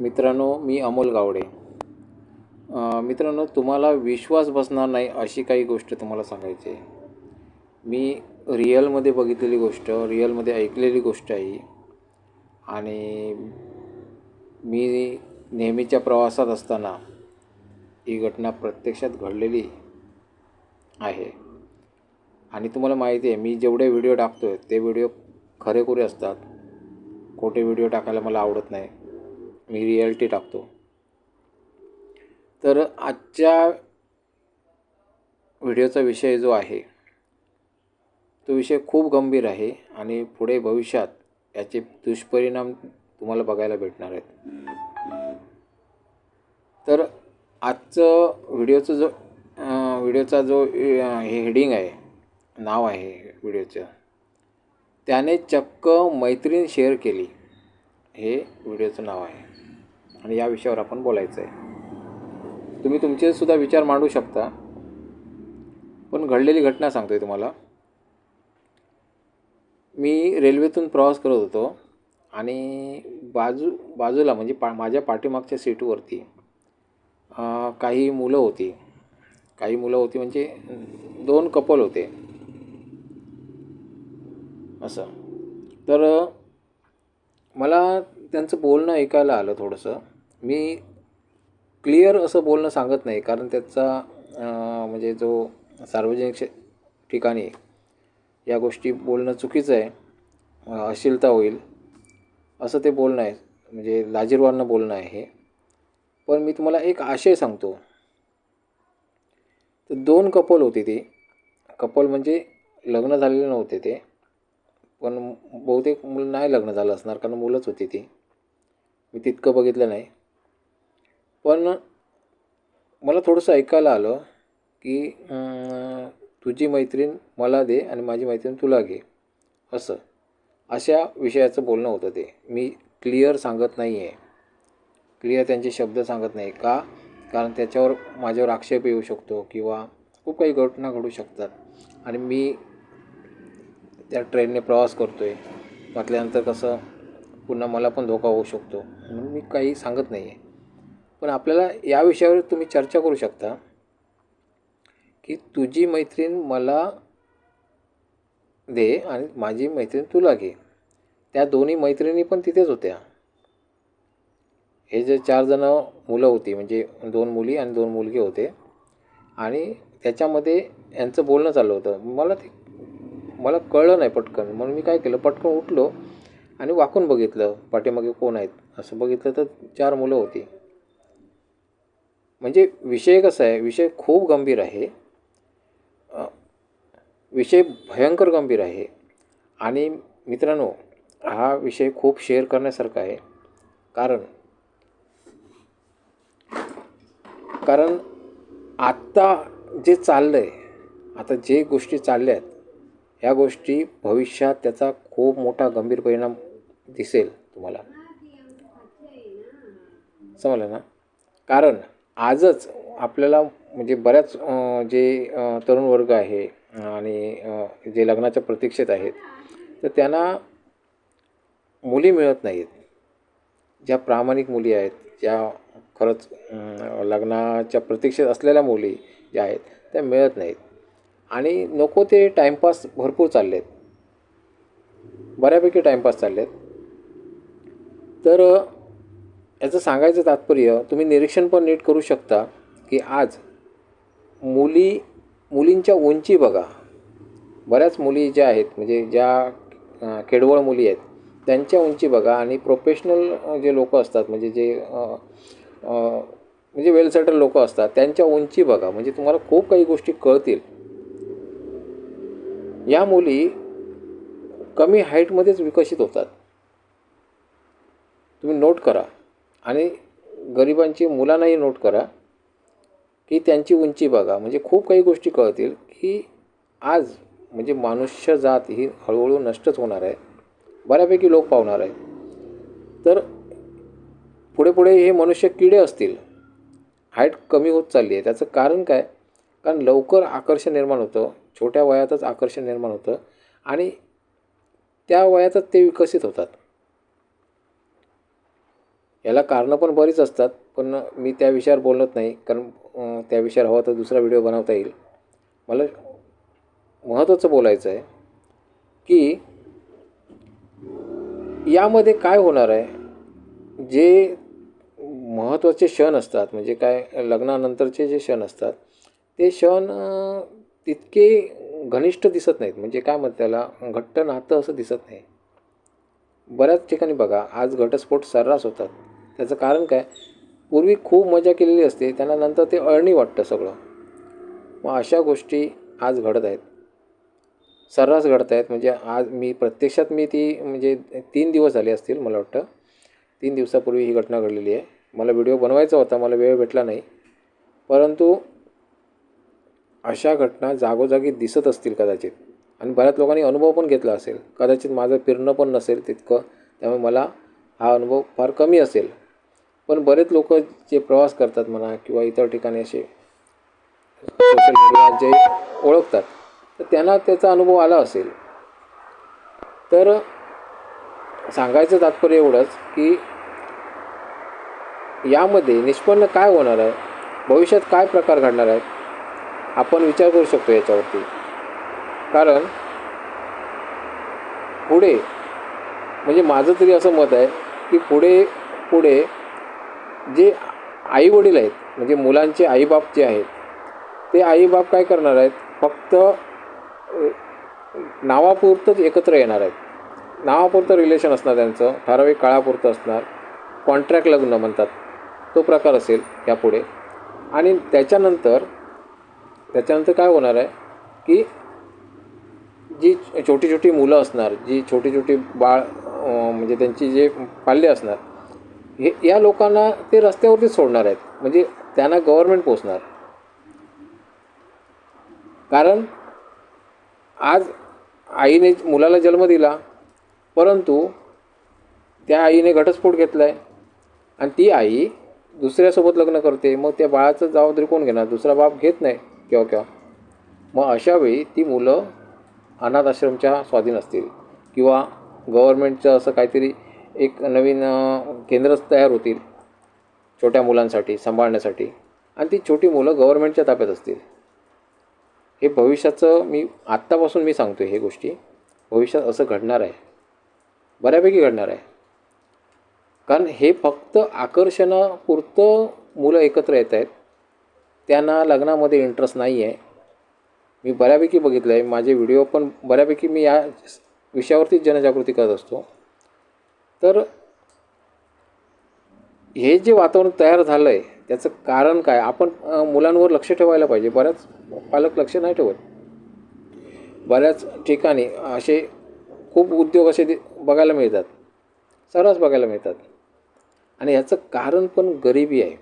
मित्रांनो मी अमोल गावडे. मित्रांनो तुम्हाला विश्वास बसणार नाही अशी काही गोष्ट तुम्हाला सांगायची आहे. मी रिअलमध्ये बघितलेली गोष्ट रिअलमध्ये ऐकलेली गोष्ट आहे आणि मी नेहमीच्या प्रवासात असताना ही घटना प्रत्यक्षात घडलेली आहे. आणि तुम्हाला माहिती आहे मी जेवढे व्हिडिओ टाकतो आहे ते व्हिडिओ खरेखुरे असतात. खोटे व्हिडिओ टाकायला मला आवडत नाही. मी रिॲलिटी टाकतो. तर आजच्या व्हिडिओचा विषय जो आहे तो विषय खूप गंभीर आहे आणि पुढे भविष्यात याचे दुष्परिणाम तुम्हाला बघायला भेटणार आहेत. तर आजचं व्हिडिओचं जो व्हिडिओचा जो हे हेडिंग आहे नाव आहे व्हिडिओचं त्याने चक्क मैत्रीण शेअर केली. हे व्हिडिओचं नाव आहे. आणि या विषयावर आपण बोलायचं आहे तुम्ही तुमचेसुद्धा विचार मांडू शकता. पण घडलेली घटना सांगतो आहे तुम्हाला. मी रेल्वेतून प्रवास करत होतो आणि बाजू बाजूला म्हणजे पा माझ्या पाठीमागच्या सीटवरती काही मुलं होती. काही मुलं होती म्हणजे दोन कपल होते. असं. तर मला त्यांचं बोलणं ऐकायला आलं थोडंसं. मी क्लिअर असं बोलणं सांगत नाही कारण त्याचा म्हणजे जो सार्वजनिक ठिकाणी या गोष्टी बोलणं चुकीचं आहे अश्लीलता होईल असं ते बोलणं आहे म्हणजे लाजीरवाणं बोलणं आहे हे. पण मी तुम्हाला एक आशय सांगतो. तर दोन कपल होती ती. कपल म्हणजे लग्न झालेले नव्हते ते पण बहुतेक मुलं नाही लग्न झालं असणार कारण मुलंच होती ती. मी तितकं बघितलं नाही. पण मला थोडंसं ऐकायला आलं की तुझी मैत्रीण मला दे आणि माझी मैत्रीण तुला घे. असं. अशा विषयाचं बोलणं होतं ते. मी क्लिअर सांगत नाही आहे क्लिअर त्यांचे शब्द सांगत नाही. का? कारण त्याच्यावर माझ्यावर आक्षेप येऊ शकतो किंवा खूप काही घटना घडू शकतात. आणि मी त्या ट्रेनने प्रवास करतो आहे म्हटल्यानंतर कसं पुन्हा मला पण धोका होऊ शकतो. म्हणून मी काही सांगत नाही आहे पण आपल्याला या विषयावर तुम्ही चर्चा करू शकता की तुझी मैत्रीण मला दे आणि माझी मैत्रीण तुला घे. त्या दोन्ही मैत्रिणी पण तिथेच होत्या. हे जे चार जणं मुलं होती म्हणजे दोन मुली आणि दोन मुलगे होते. आणि त्याच्यामध्ये यांचं बोलणं चाललं होतं. मला ते मला कळलं नाही पटकन. म्हणून मी काय केलं पटकन उठलो आणि वाकून बघितलं पाठीमागे कोण आहेत. असं बघितलं तर चार मुलं होती. म्हणजे विषय कसा आहे? विषय खूप गंभीर आहे. विषय भयंकर गंभीर आहे. आणि मित्रांनो हा विषय खूप शेअर करण्यासारखा आहे. कारण कारण आत्ता जे चाललं आहे आता जे गोष्टी चालल्या आहेत ह्या गोष्टी भविष्यात त्याचा खूप मोठा गंभीर परिणाम दिसेल तुम्हाला. समजलं ना? कारण आजच आपल्याला म्हणजे बऱ्याच जे तरुण वर्ग आहे आणि जे लग्नाच्या प्रतीक्षेत आहेत तर त्यांना मुली मिळत नाहीत. ज्या प्रामाणिक मुली आहेत ज्या खरंच लग्नाच्या प्रतीक्षेत असलेल्या मुली ज्या आहेत त्या मिळत नाहीत. आणि नको ते टाईमपास भरपूर चालले आहेत बऱ्यापैकी टाईमपास चालले आहेत तर याचं सांगायचं तात्पर्य तुम्ही निरीक्षण पण नीट करू शकता की आज मुली मुलींच्या उंची बघा. बऱ्याच मुली ज्या आहेत म्हणजे ज्या अ, केडवळ मुली आहेत त्यांच्या उंची बघा आणि प्रोफेशनल जे लोक असतात म्हणजे जे म्हणजे वेल सेटल लोक असतात त्यांच्या उंची बघा. म्हणजे तुम्हाला खूप काही गोष्टी कळतील. या मुली कमी हाईटमध्येच विकसित होतात. तुम्ही नोट करा. आणि गरिबांची मुलांनाही नोट करा की त्यांची उंची बघा. म्हणजे खूप काही गोष्टी कळतील की आज म्हणजे मनुष्य जात ही हळूहळू नष्टच होणार आहे. बऱ्यापैकी लोक पावणार आहे तर पुढे पुढे हे मनुष्य किडे असतील. हाईट कमी होत चालली आहे. त्याचं कारण काय? कारण लवकर आकर्षण निर्माण होतं. छोट्या वयातच आकर्षण निर्माण होतं. आणि त्या वयातच ते विकसित होतात. याला कारणं पण बरीच असतात पण मी त्या विषयावर बोलत नाही कारण त्या विषयावर हवा तर दुसरा व्हिडिओ बनवता येईल. मला महत्त्वाचं बोलायचं आहे की यामध्ये काय होणार आहे जे महत्त्वाचे क्षण असतात म्हणजे काय लग्नानंतरचे जे क्षण असतात ते क्षण तितके घनिष्ठ दिसत नाहीत. म्हणजे काय म्हणतात त्याला घट्ट नातं असं दिसत नाही. बऱ्याच ठिकाणी बघा आज घटस्फोट सर्रास होतात. त्याचं कारण काय? पूर्वी खूप मजा केलेली असते त्यांना नंतर ते अळणी वाटतं सगळं. मग अशा गोष्टी आज घडत आहेत. सर्रास घडत आहेत म्हणजे आज मी प्रत्यक्षात मी ती म्हणजे तीन दिवस झाले असतील मला वाटतं. तीन दिवसापूर्वी ही घटना घडलेली आहे. मला व्हिडिओ बनवायचा होता मला वेळ भेटला नाही. परंतु अशा घटना जागोजागी दिसत असतील कदाचित. आणि बऱ्याच लोकांनी अनुभव पण घेतला असेल. कदाचित माझं फिरणं पण नसेल तितकं त्यामुळे मला हा अनुभव फार कमी असेल. पण बरेच लोक जे प्रवास करतात म्हणा किंवा इतर ठिकाणी असे सोशल मीडिया जे ओळखतात तर त्यांना त्याचा अनुभव आला असेल. तर सांगायचं तात्पर्य एवढंच की यामध्ये निष्पन्न काय होणार आहे भविष्यात काय प्रकार घडणार आहेत आपण विचार करू शकतो याच्यावरती. कारण पुढे म्हणजे माझं तरी असं मत आहे की पुढे पुढे जे आई वडील आहेत म्हणजे मुलांचे आईबाप जे आहेत ते आईबाप काय करणार आहेत? फक्त नावापुरतंच एकत्र येणार आहेत. नावापुरतं रिलेशन असणार त्यांचं ठराविक काळापुरतं असणार. कॉन्ट्रॅक्ट लग्न म्हणतात. तो प्रकार असेल यापुढे. आणि त्याच्यानंतर त्याच्यानंतर काय होणार आहे? की जी छोटी छोटी मुलं असणार जी छोटी छोटी बाळ म्हणजे त्यांची जे पाल्य असणार हे या लोकांना ते रस्त्यावरतीच सोडणार आहेत. म्हणजे त्यांना गव्हर्मेंट पोचणार कारण आज आईने मुलाला जन्म दिला परंतु त्या आईने घटस्फोट घेतला आहे आणि ती आई दुसऱ्यासोबत लग्न करते. मग त्या बाळाचं जबाबदारी कोण घेणार दुसरा बाप घेत नाही केव्हा केव्हा. मग अशावेळी ती मुलं अनाथ आश्रमच्या स्वाधीन असतील. किंवा गव्हर्मेंटचं असं काहीतरी एक नवीन केंद्रच तयार होतील छोट्या मुलांसाठी सांभाळण्यासाठी. आणि ती छोटी मुलं गव्हर्मेंटच्या ताब्यात असतील. हे भविष्याचं मी आत्तापासून मी सांगतो हे गोष्टी. भविष्यात असं घडणार आहे. बऱ्यापैकी घडणार आहे. कारण हे फक्त आकर्षणापुरतं मुलं एकत्र येत आहेत. त्यांना लग्नामध्ये इंटरेस्ट नाही आहे. मी बऱ्यापैकी बघितलं आहे माझे व्हिडिओ पण बऱ्यापैकी मी या विषयावरतीच जनजागृती करत असतो. तर हे जे वातावरण तयार झालं आहे त्याचं कारण काय? आपण मुलांवर लक्ष ठेवायला पाहिजे. बऱ्याच पालक लक्ष नाही ठेवत. बऱ्याच ठिकाणी असे खूप उद्योग असे दि- बघायला मिळतात. सर्रास बघायला मिळतात. आणि याचं कारण पण गरिबी आहे.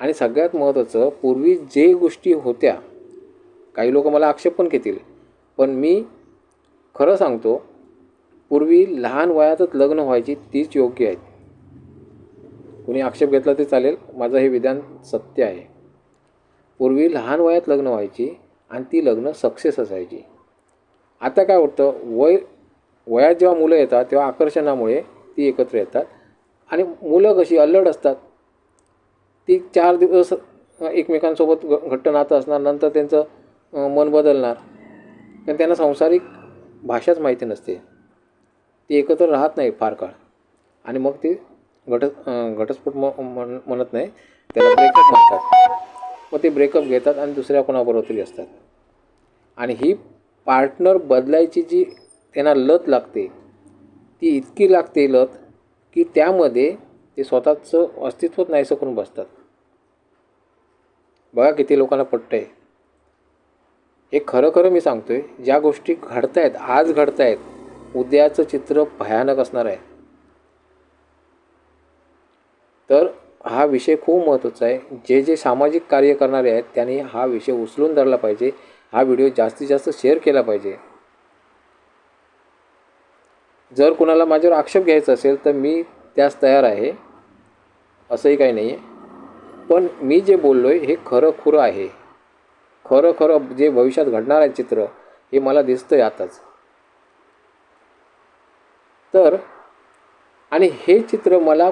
आणि सगळ्यात महत्त्वाचं पूर्वी जे गोष्टी होत्या काही लोक मला आक्षेप पण घेतील पण मी खरं सांगतो पूर्वी लहान वयातच लग्न व्हायची तीच योग्य आहेत कुणी आक्षेप घेतला ते चालेल माझं हे विधान सत्य आहे. पूर्वी लहान वयात लग्न व्हायची आणि ती लग्न सक्सेस असायची. आता काय होतं वय वयात जेव्हा मुलं येतात तेव्हा आकर्षणामुळे ती एकत्र येतात आणि मुलं कशी अल्लड असतात. ती चार दिवस एकमेकांसोबत घ घट्ट नातं असणार नंतर त्यांचं मन बदलणार. कारण त्यांना सांसारिक भाषाच माहिती नसते. ती एकत्र राहत नाही फार काळ. आणि मग ते घट घटस्फोट म म्हण- म्हणत नाही त्याला ब्रेकअप म्हणतात. मग ते ब्रेकअप घेतात आणि दुसऱ्या कोणाबरोबर तरी असतात. आणि ही पार्टनर बदलायची जी त्यांना लत लागते ती इतकी लागते लत की त्यामध्ये ते स्वतःचं अस्तित्वच नाहीसं करून बसतात. बघा किती लोकांना पटतं आहे हे खरं खरं मी सांगतो आहे ज्या गोष्टी घडत आहेत आज घडत आहेत उद्याचं चित्र भयानक असणार आहे. तर हा विषय खूप महत्त्वाचा आहे. जे जे सामाजिक कार्य करणारे आहेत त्यांनी हा विषय उचलून धरला पाहिजे. हा व्हिडिओ जास्तीत जास्त शेअर केला पाहिजे. जर कुणाला माझ्यावर आक्षेप घ्यायचा असेल तर मी त्यास तयार आहे. असंही काही नाही आहे पण मी जे बोललो आहे हे खरं खुरं आहे. खरं खरं जे भविष्यात घडणार आहे चित्र हे मला दिसतं आहे आताच. तर आणि हे चित्र मला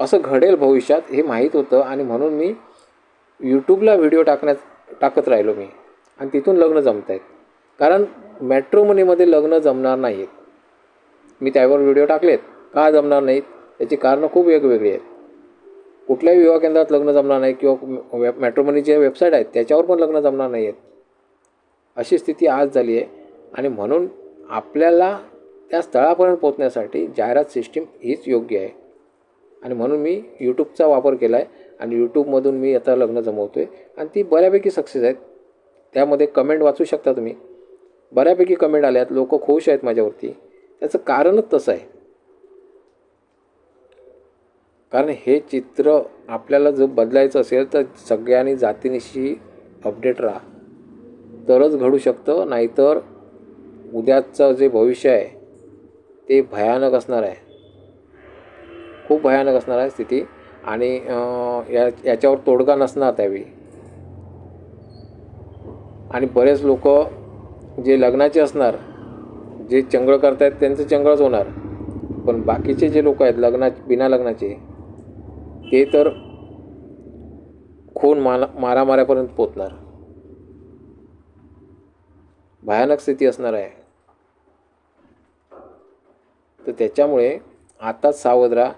असं घडेल भविष्यात हे माहीत होतं आणि म्हणून मी यूट्यूबला व्हिडिओ टाकण्यात टाकत राहिलो मी. आणि तिथून लग्न जमत आहेत कारण मॅट्रोमनीमध्ये लग्न जमणार नाहीत. मी त्यावर व्हिडिओ टाकलेत. का जमणार नाहीत? याची कारणं खूप वेगवेगळी आहेत. कुठल्याही विवाह केंद्रात लग्न जमणार नाही किंवा वे मॅट्रोमनीचे वेबसाईट आहेत त्याच्यावर पण लग्न जमणार नाही आहेत अशी स्थिती आज झाली आहे. आणि म्हणून आपल्याला त्या स्थळापर्यंत पोचण्यासाठी जाहिरात सिस्टीम हीच योग्य आहे. आणि म्हणून मी यूट्यूबचा वापर केला आहे आणि यूट्यूबमधून मी आता लग्न जमवतो आहे आणि ती बऱ्यापैकी सक्सेस आहेत. त्यामध्ये कमेंट वाचू शकता तुम्ही. बऱ्यापैकी कमेंट आल्या आहेत लोक खुश आहेत माझ्यावरती. त्याचं कारणच तसं आहे. कारण हे चित्र आपल्याला जर बदलायचं असेल तर सगळ्यांनी जातीनिशी अपडेट राहा. तरच घडू शकतं नाहीतर उद्याचं जे भविष्य आहे ते भयानक असणार आहे. खूप भयानक असणार आहे स्थिती आणि या याच्यावर तोडगा नसणार त्यावेळी. आणि बरेच लोक जे लग्नाचे असणार जे चंगळ करतायत त्यांचं चंगळच होणार. पण बाकीचे जे लोक आहेत लग्ना बिना लग्नाचे ते तर खून माना मारामाऱ्यापर्यंत पोचणार भयानक स्थिती असणार आहे. तर त्याच्यामुळे आताच सावध राहा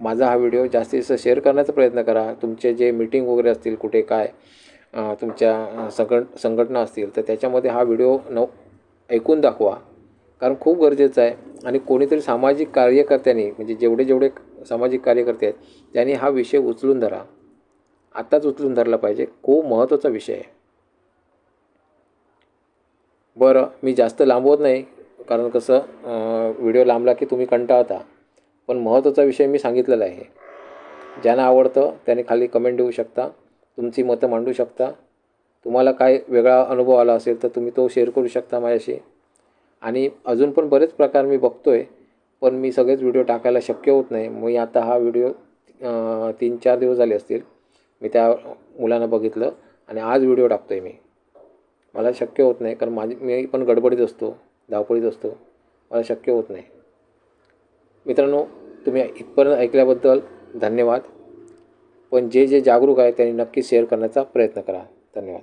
माझा हा व्हिडिओ जास्तीत जास्त शेअर करण्याचा प्रयत्न करा. तुमचे जे मीटिंग वगैरे असतील कुठे काय तुमच्या संघट संघटना असतील तर त्याच्यामध्ये हा व्हिडिओ न ऐकून दाखवा. कारण खूप गरजेचं आहे. आणि कोणीतरी सामाजिक कार्यकर्त्यांनी म्हणजे जेवढे जेवढे सामाजिक कार्यकर्ते आहेत त्यांनी हा विषय उचलून धरा. आत्ताच उचलून धरला पाहिजे. खूप महत्त्वाचा विषय आहे. बरं मी जास्त लांबवत नाही. कारण कसं व्हिडिओ लांबला की तुम्ही कंटाळता. पण महत्त्वाचा विषय मी सांगितलेला आहे. ज्यांना आवडतं त्याने खाली कमेंट देऊ शकता. तुमची मतं मांडू शकता. तुम्हाला काय वेगळा अनुभव आला असेल तर तुम्ही तो शेअर करू शकता माझ्याशी. आणि अजून पण बरेच प्रकार मी बघतो आहे पण मी सगळेच व्हिडिओ टाकायला शक्य होत नाही. मी आता हा व्हिडिओ तीन चार दिवस झाले असतील. मी त्या मुलांना बघितलं आणि आज व्हिडिओ टाकतो आहे मी. मला शक्य होत नाही कारण माझी मी पण गडबडीत असतो. धावपळीत असतो. मला शक्य होत नाही. मित्रांनो तुम्ही इथपर्यंत ऐकल्याबद्दल धन्यवाद. पण जे जे जागरूक आहे त्यांनी नक्की शेअर करण्याचा प्रयत्न करा. धन्यवाद.